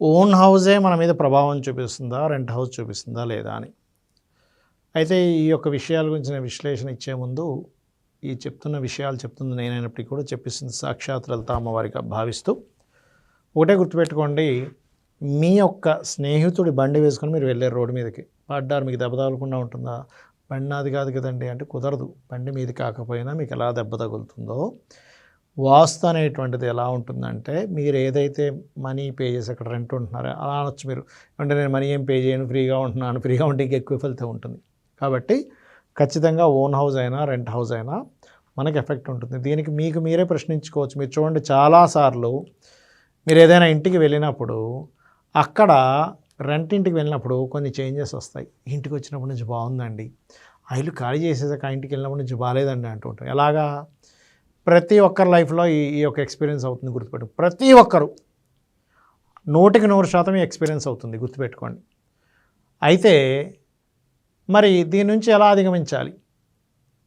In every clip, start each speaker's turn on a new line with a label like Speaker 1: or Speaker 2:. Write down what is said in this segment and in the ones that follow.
Speaker 1: Own హౌజే మన మీద ప్రభావం చూపిస్తుందా? రెంట్ హౌస్ చూపిస్తుందా లేదా అని. అయితే ఈ యొక్క విషయాల గురించిన విశ్లేషణ ఇచ్చే ముందు ఈ చెప్తున్న విషయాలు చెప్తుంది నేనైనప్పటికీ కూడా చెప్పిస్తుంది సాక్షాత్ లలిత అమ్మవారిగా భావిస్తూ ఒకటే గుర్తుపెట్టుకోండి మీ యొక్క స్నేహితుడి బండి వేసుకొని మీరు వెళ్ళారు రోడ్డు మీదకి. పడ్డారు మీకు దెబ్బ తగలకుండా ఉంటుందా? బండి నాది కాదు కదండి అంటే కుదరదు. బండి మీది కాకపోయినా మీకు ఎలా దెబ్బ తగులుతుందో వాస్తు అనేటువంటిది ఎలా ఉంటుందంటే మీరు ఏదైతే మనీ పే చేసి అక్కడ రెంట్ ఉంటున్నారో అలా అనొచ్చు మీరు. అంటే నేను మనీ ఏం పే చేయను ఫ్రీగా ఉంటున్నాను ఫ్రీగా ఉంటే ఎక్కువ ఫలితం ఉంటుంది. కాబట్టి ఖచ్చితంగా ఓన్ హౌస్ అయినా రెంట్ హౌస్ అయినా మనకి ఎఫెక్ట్ ఉంటుంది. దీనికి మీకు మీరే ప్రశ్నించుకోవచ్చు. మీరు చూడండి చాలాసార్లు మీరు ఏదైనా ఇంటికి వెళ్ళినప్పుడు అక్కడ రెంట్ ఇంటికి వెళ్ళినప్పుడు కొన్ని చేంజెస్ వస్తాయి. ఇంటికి వచ్చినప్పటి నుంచి బాగుందండి. ఆ ఇల్లు ఖాళీ చేసేసాక ఆ ఇంటికి వెళ్ళినప్పటి నుంచి బాగాలేదండి అంటూ ఎలాగా? ప్రతి ఒక్కరి లైఫ్లో ఈ ఈ యొక్క ఎక్స్పీరియన్స్ అవుతుంది గుర్తుపెట్టు. ప్రతి ఒక్కరు నూటికి నూరు శాతం ఈ ఎక్స్పీరియన్స్ అవుతుంది గుర్తుపెట్టుకోండి. అయితే మరి దీని నుంచి ఎలా అధిగమించాలి?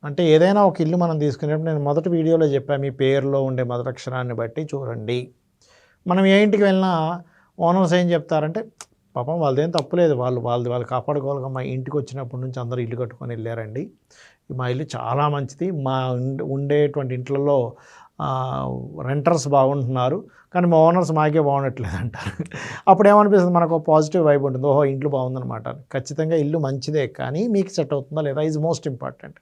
Speaker 1: అంటే ఏదైనా ఒక ఇల్లు మనం తీసుకునేటప్పుడు నేను మొదటి వీడియోలో చెప్పాను మీ పేరులో ఉండే మొదటి అక్షరాన్ని బట్టి చూడండి. మనం ఏ ఇంటికి వెళ్ళినా ఓనర్స్ ఏం చెప్తారంటే పాపం వాళ్ళదేం తప్పులేదు వాళ్ళు వాళ్ళది వాళ్ళు కాపాడుకోవాలి మా ఇంటికి వచ్చినప్పటి నుంచి అందరూ ఇల్లు కట్టుకొని వెళ్ళారండి. మా ఇల్లు చాలా మంచిది. మా ఉండేటువంటి ఇంట్లలో రెంటర్స్ బాగుంటున్నారు. కానీ మా ఓనర్స్ మాకే బాగుండట్లేదు అంటారు. అప్పుడు ఏమనిపిస్తుంది? మనకు పాజిటివ్ వైబ్ ఉంటుంది. ఓహో ఇంట్లో బాగుందన్నమాట. ఖచ్చితంగా ఇల్లు మంచిదే. కానీ మీకు సెట్ అవుతుందా లేదా? ఈజ్ మోస్ట్ ఇంపార్టెంట్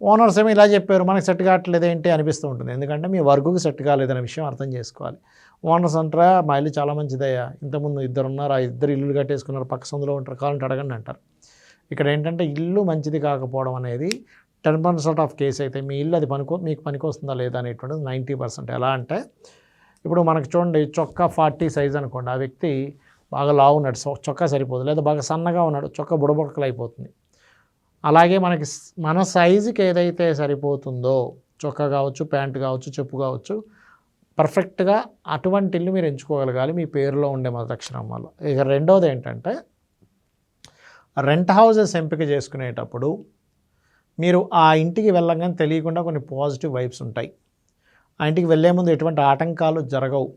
Speaker 1: ఓనర్స్ ఏమో ఇలా చెప్పారు మనకి సెట్ కావట్లేదు ఏంటి? అనిపిస్తూ ఉంటుంది. ఎందుకంటే మీ వర్క్కి సెట్ కాలేదనే విషయం అర్థం చేసుకోవాలి. ఓనర్స్ అంటారా మా ఇల్లు చాలా మంచిదయ్యా ఇంతకుముందు ఇద్దరు ఉన్నారు ఆ ఇద్దరు ఇల్లు కట్టేసుకున్నారు పక్క సందులో ఉంటారు కావాలంటే అడగండి అంటారు. ఇక్కడ ఏంటంటే ఇల్లు మంచిది కాకపోవడం అనేది టెన్ పర్సెంట్ ఆఫ్ కేసు అయితే మీ ఇల్లు అది పనికో మీకు పనికొస్తుందా లేదా అనేటువంటిది నైంటీ పర్సెంట్. ఎలా అంటే ఇప్పుడు మనకు చూడండి చొక్కా ఫార్టీ సైజ్ అనుకోండి ఆ వ్యక్తి బాగా లావు ఉన్నాడు చొక్కా సరిపోదు లేదా బాగా సన్నగా ఉన్నాడు చొక్కా బుడబుడకలు అయిపోతుంది అలాగే మనకి మన సైజుకి ఏదైతే సరిపోతుందో చొక్కా కావచ్చు ప్యాంట్ కావచ్చు చెప్పు కావచ్చు పర్ఫెక్ట్గా అటువంటి ఇల్లు మీరు ఎంచుకోగలగాలి మీ పేరులో ఉండే మొదటక్షరం వల్ల ఇక రెండవది ఏంటంటే రెంట్ హౌసెస్ ఎంపిక చేసుకునేటప్పుడు మీరు ఆ ఇంటికి వెళ్ళగానే తెలియకుండా కొన్ని పాజిటివ్ వైబ్స్ ఉంటాయి. ఆ ఇంటికి వెళ్ళే ముందు ఎటువంటి ఆటంకాలు జరగవు.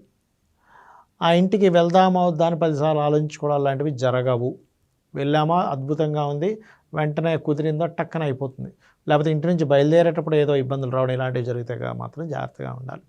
Speaker 1: ఆ ఇంటికి వెళ్దామా వద్దా అని పదిసార్లు ఆలోచించుకోవడం లాంటివి జరగవు. వెళ్ళామా అద్భుతంగా ఉంది. వెంటనే కుదిరిందో టక్కన అయిపోతుంది. లేకపోతే ఇంటి నుంచి బయలుదేరేటప్పుడు ఏదో ఇబ్బందులు రావడం ఇలాంటివి జరిగితే మాత్రం జాగ్రత్తగా ఉండాలి.